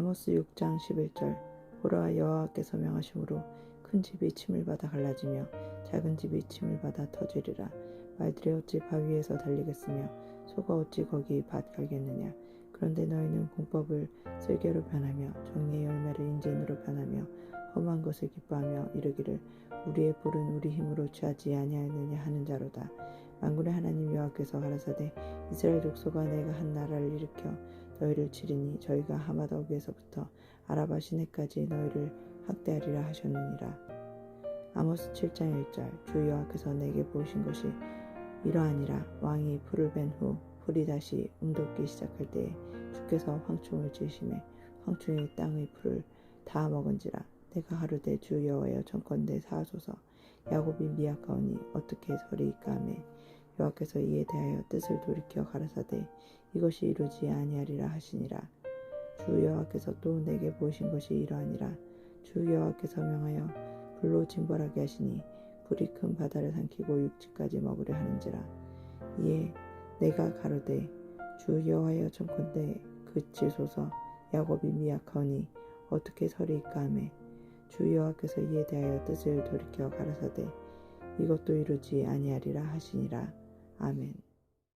아모스 6장 11절. 보라 여호와께서 명하심으로 큰 집이 침을 받아 갈라지며 작은 집이 침을 받아 터지리라. 말들이 어찌 바위에서 달리겠으며 소가 어찌 거기 밭 갈겠느냐? 그런데 너희는 공법을 쓸개로 변하며 정의의 열매를 인진으로 변하며 험한 것을 기뻐하며 이르기를 우리의 뿔은 우리 힘으로 취하지 아니하느냐 하는 자로다. 만군의 하나님 여호와께서 가라사대 이스라엘 족속아 내가 한 나라를 너희를 치리니 저희가 하마더기에서부터 아라바 시내까지 너희를 학대하리라 하셨느니라. 아모스 7장 1절. 주 여호와께서 내게 보이신 것이 이러하니라. 왕이 풀을 벤 후 풀이 다시 움돋기 시작할 때에 주께서 황충을 지으심에 황충이 땅의 풀을 다 먹은지라. 내가 하루되 주 여호와여 정권대 사하소서. 야곱이 미약하오니 어떻게 서리이까 하매 여호와께서 이에 대하여 뜻을 돌이켜 가라사대 이것이 이루지 아니하리라 하시니라. 주 여호와께서 또 내게 보이신 것이 이러하니라. 주 여호와께서 명하여 불로 징벌하게 하시니 불이 큰 바다를 삼키고 육지까지 먹으려 하는지라. 이에 내가 가로되 주 여호와여 정컨대 그치소서 야곱이 미약하오니 어떻게 서리이까 하매 주 여호와께서 이에 대하여 뜻을 돌이켜 가라사대 이것도 이루지 아니하리라 하시니라 아멘